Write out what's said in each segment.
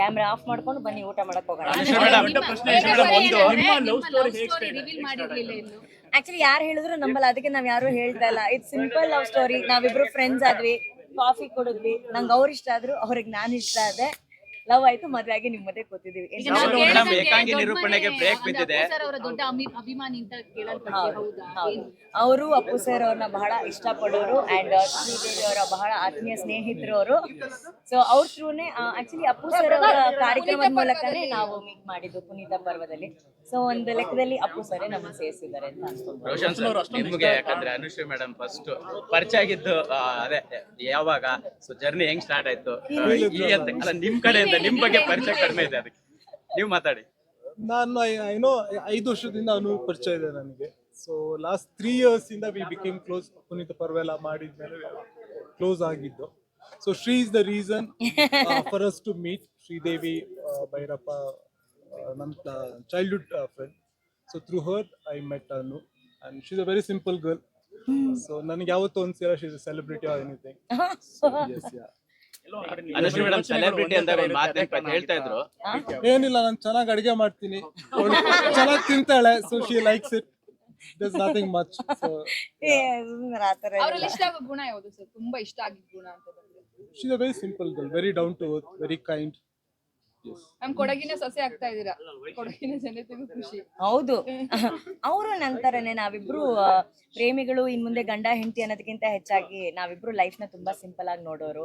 Camera off ಮಾಡ್ಕೊಂಡು ಬನ್ನಿ ಊಟ ಮಾಡಕ್ ಹೋಗೋಣ. ರಿವೀಲ್ ಮಾಡಿರ್ಲಿಲ್ಲ ಇನ್ನು. ಆಕ್ಚುಲಿ ಯಾರು ಹೇಳಿದ್ರು ನಮ್ಮಲ್ಲಿ ಅದಕ್ಕೆ ನಾವ್ ಯಾರು ಹೇಳ್ತಾ ಇಲ್ಲ. ಇಟ್ ಸಿಂಪಲ್ ಲವ್ ಸ್ಟೋರಿ ನಾವಿಬ್ರು ಫ್ರೆಂಡ್ಸ್ ಆದ್ವಿ. ಕಾಫಿ ಕುಡಿದ್ವಿ. ನಂಗೆ ಅವ್ರ ಇಷ್ಟ ಆದ್ರು ಅವ್ರಿಗೆ ನಾನು ಇಷ್ಟ ಆದೆ. ಲವ್ ಆಯ್ತು ಮದ್ವೆ ಆಗಿ ನಿಮ್ ಮಧ್ಯೆ ಕೂತಿದೀವಿ. ಈಗ ಎಷ್ಟು ನಾವು ಖುಷಿ. ಮೇಡಮ್, ಏಕಾಂಗಿ ದೊಡ್ಡ ನಿರೂಪಣೆಗೆ ಮನೆ break ಅಂದ್ರೆ ಬಿದ್ದಿದೆ. ಅಪ್ಪು ಸರ್ ಅವರ ದೊಡ್ಡ ಅಮಿ- ಅಭಿಮಾನಿ ಅಂತ ಕೇಳಲ್ಪಟ್ಟಿದೆ ಹೌದಾ ಹೌದು? ಅವರು ಅಪ್ಪು ಸರ್ ಅವ್ರನ್ನ ಬಹಳ ಇಷ್ಟಪಡೋರು ಅಂಡ್ ಶ್ರೀದೇವಿ ಅವರ ಬಹಳ ಆತ್ಮೀಯ ಸ್ನೇಹಿತರು ಅವರು. ಸೊ ಅವ್ರ ಥ್ರೂನೇ ಆಕ್ಚುಲಿ ಅಪ್ಪು ಸರ್ ಅವರ ಕಾರ್ಯಕ್ರಮದ ಮೂಲಕನೇ ನಾವು ಮೀಟ್ ಮಾಡಿದ್ದು ಪುನೀತ ಪರ್ವದಲ್ಲಿ. ಸೊ ಒಂದು ಲೆಕ್ಕದಲ್ಲಿ ಅಪ್ಪು ಸರ್ ನಮ್ಮ ಸೇರಿಸಿದ್ದಾರೆ ಅಂತ ಅನ್ಸ್ಕೊಂಡು ರೋಷನ್ ಸರ್ ನಿಮ್ಗೆ ಯಾಕಂದ್ರೆ ಅನುಶ್ರೀ ಮೇಡಮ್ ಫಸ್ಟ್ ಪರಿಚಯ ಆಗಿದ್ದು ಆ, ಅದೇ ಯಾವಾಗ? ಸೊ ಜರ್ನಿ ಹೆಂಗ್ ಸ್ಟಾರ್ಟ್ ಆಯ್ತು? ಆ, ಈ ಅಂತ ಅಲ್ಲ ನಿಮ್ ಕಡೆಯಿಂದ ನಿಮ್ ಬಗ್ಗೆ ಪರಿಚಯ ಕಡಿಮೆ ಇದೆ ಅದಕ್ಕೆ. ನೀವು ಮಾತಾಡಿ. ನಾನು ಏನೋ ಐದು ವರ್ಷದಿಂದ ಅವನು ಪರಿಚಯ ಇದೆ ನನಗೆ. ಸೊ ಲಾಸ್ಟ್ ತ್ರೀ ಇಯರ್ಸ್ ಇಂದ ವಿ ಬಿಕೇಮ್ ಕ್ಲೋಸ್ ಪುನೀತ್ ಪರ್ವೆಲ್ಲ ಮಾಡಿದ್ಮೇಲೆ ಕ್ಲೋಸ್ ಆಗಿದ್ದು. So Shree is the reason for us to meet Sridevi ಆ, ಭೈರಪ್ಪ ನಮ್ಮ childhood friend so through her I met Anu and she's is a very simple girl so ನನಗೆ ಯಾವತ್ತೂ ಅನ್ಸಿಲ್ಲ she is celebrity or anything yes yeah Anushree madam celebrity ಅಂತ ಒಂದು ಮಾತು ನೆನ್ಪಾಯ್ತು, ಹೇಳ್ತಾ ಇದ್ರು. ಏನಿಲ್ಲ ನಾನು ಚೆನ್ನಾಗಿ ಅಡಿಗೆ ಮಾಡ್ತೀನಿ. ಚೆನ್ನಾಗಿ ತಿಂತಾಳೆ so she likes it thus nothing much so ಏ, ಸುಮ್ನಿರು, ಆ ಥರ ಅವ್ರಲ್ಲಿ. ಇಷ್ಟ ಆಗೋ ಗುಣ ಯಾವುದು ಸರ್? ತುಂಬಾ ಇಷ್ಟ ಆಗಿದ್ ಗುಣ ಅಂತ ಬಂದ್ರೆ. She is very simple girl very down to earth very kind ನಮ್ ಕೊಡಗಿನ ಸಸಿ ಆಗ್ತಾ ಇದೀರಾ ಕೊಡಗಿನ ಜನತೆಗೂ ಖುಷಿ. ಹೌದು. ಅವರು ನಂತರನೇ ನಾವಿಬ್ರು ಆ, ಪ್ರೇಮಿಗಳು ಇನ್ ಮುಂದೆ ಗಂಡ ಹೆಂಡತಿ ಅನ್ನೋದಕ್ಕಿಂತ ಹೆಚ್ಚಾಗಿ ನಾವಿಬ್ರು ಲೈಫ್ನ ತುಂಬಾ ಸಿಂಪಲ್ ಆಗಿ ನೋಡೋರು.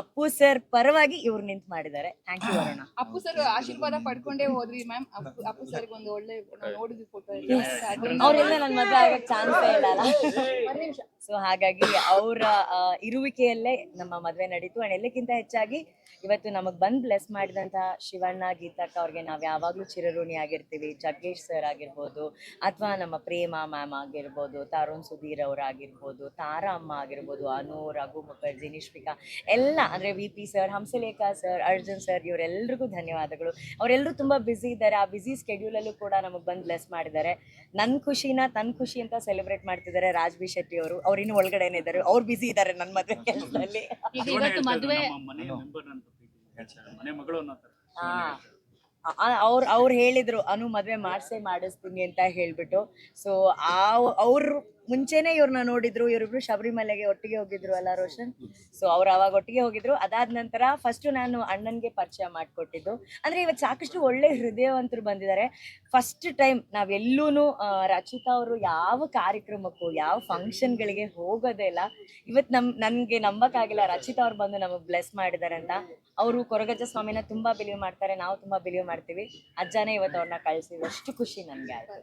ಅಪ್ಪು ಸರ್ ಪರವಾಗಿ ಇವ್ರು ನಿಂತು ಮಾಡಿದ್ದಾರೆ. Thank you Varuna. Appu sir ಆಶೀರ್ವಾದ ಪಡ್ಕೊಂಡೇ ಹೋದ್ರಿ ಮ್ಯಾಮ್. ಅಪ್ಪು ಅಪ್ಪು ಸರ್ ಒಂದು ಒಳ್ಳೆ ನೋಡಿದ್ವಿ ಫೋಟೋ ಅವರಿಂದ ನನ್ನ ಮದ್ವೆ ಆಗಕ್ಕೆ ಚಾನ್ಸೇ ಇಲ್ಲ ಸೊ ಹಾಗಾಗಿ ಅವರ ಇರುವಿಕೆಯಲ್ಲೇ ನಮ್ಮ ಮದ್ವೆ ನಡೀತು. ಅಂಡ್ ಎಲ್ಲಕ್ಕಿಂತ ಹೆಚ್ಚಾಗಿ ಇವತ್ತು ನಮಗ್ ಬಂದ್ ಬ್ಲೆಸ್ ಮಾಡಿದಂತಹ ಶಿವಣ್ಣ ಗೀತಕ್ಕ ಅವ್ರಿಗೆ ನಾವ್ ಯಾವಾಗ್ಲೂ ಚಿರಋಣಿ ಆಗಿರ್ತೀವಿ. ಜಗ್ಗೇಶ್ ಸರ್ ಆಗಿರ್ಬೋದು ಅಥವಾ ನಮ್ಮ ಪ್ರೇಮ ಮ್ಯಾಮ್ ಆಗಿರ್ಬೋದು ತರುಣ್ ಸುಧೀರ್ ಅವರಾಗಿರ್ಬೋದು ತಾರಾ ಅಮ್ಮ ಆಗಿರ್ಬೋದು ಅನು ರಘು ಮುಖರ್ಜಿ ನಿಶ್ವಿಕಾ ಎಲ್ಲ ಅಂದ್ರೆ V P sir Hamsalekha sir Arjun sir ಇವರೆಲ್ರಿಗೂ ಧನ್ಯವಾದಗಳು. ಅವರೆಲ್ಲರೂ ತುಂಬಾ ಬ್ಯುಸಿ ಇದ್ದಾರೆ. ಆ ಬ್ಯುಸಿ ಸ್ಕೆಡ್ಯೂಲಲ್ಲೂ ಕೂಡ ನಮಗೆ ಬಂದು ಬ್ಲೆಸ್ ಮಾಡಿದ್ದಾರೆ. ನನ್ನ ಖುಷಿನ ತನ್ನ ಖುಷಿ ಅಂತ ಸೆಲೆಬ್ರೇಟ್ ಮಾಡ್ತಿದ್ದಾರೆ ರಾಜ್ ಬಿ ಶೆಟ್ಟಿ ಅವರು. ಅವ್ರು ಇನ್ನೂ ಒಳಗಡೆನೇ ಇದ್ದಾರೆ. ಅವ್ರು ಬ್ಯುಸಿ ಇದ್ದಾರೆ ನನ್ನ ಮದುವೆ ಕೆಲಸದಲ್ಲಿ. ಈಗ ಇವತ್ತು ಮದ್ವೆ ಮನೆ ಮೆಂಬರ್ ಅಂತ ಹೇಳ್ತಾರೆ ಮನೆ ಮಗಳು ಅನ್ನೋ ತರ ಅವ್ರು ಅವ್ರು ಹೇಳಿದ್ರು ಅನು ಮದ್ವೆ ಮಾಡಿಸೇ ಮಾಡಿಸ್ತೀನಿ ಅಂತ ಹೇಳ್ಬಿಟ್ಟು. ಸೊ ಆ ಅವ್ರು ಮುಂಚೆನೆ ಇವ್ರನ್ನ ನೋಡಿದ್ರು ಇವರಿಬ್ರು ಶಬರಿಮಲೆಗೆ ಒಟ್ಟಿಗೆ ಹೋಗಿದ್ರು ಅಲ್ಲ ರೋಷನ್? ಸೊ ಅವ್ರು ಅವಾಗ ಒಟ್ಟಿಗೆ ಹೋಗಿದ್ರು. ಅದಾದ ನಂತರ ಫಸ್ಟ್ ನಾನು ಅಣ್ಣನ್ಗೆ ಪರಿಚಯ ಮಾಡಿಕೊಟ್ಟಿದ್ದು. ಅಂದ್ರೆ ಇವತ್ತು ಸಾಕಷ್ಟು ಒಳ್ಳೆ ಹೃದಯವಂತರು ಬಂದಿದ್ದಾರೆ. ಫಸ್ಟ್ ಟೈಮ್ ನಾವೆಲ್ಲೂ ರಚಿತಾ ಅವರು ಯಾವ ಕಾರ್ಯಕ್ರಮಕ್ಕೂ ಯಾವ ಫಂಕ್ಷನ್ಗಳಿಗೆ ಹೋಗೋದೇ ಇಲ್ಲ. ಇವತ್ತು ನಮ್ ನನ್ಗೆ ನಂಬಕ್ಕಾಗಿಲ್ಲ ರಚಿತಾ ಅವ್ರು ಬಂದು ನಮಗೆ ಬ್ಲೆಸ್ ಮಾಡಿದ್ದಾರೆ ಅಂತ. ಅವರು ಕೊರಗಜ್ಜ ಸ್ವಾಮಿನ ತುಂಬಾ ಬಿಲೀವ್ ಮಾಡ್ತಾರೆ. ನಾವು ತುಂಬಾ ಬಿಲೀವ್ ಮಾಡ್ತೀವಿ. ಅಜ್ಜನೇ ಇವತ್ತು ಅವ್ರನ್ನ ಕಳ್ಸಿದ್ರು ಅಷ್ಟು ಖುಷಿ ನನ್ಗೆ ಆಯ್ತು.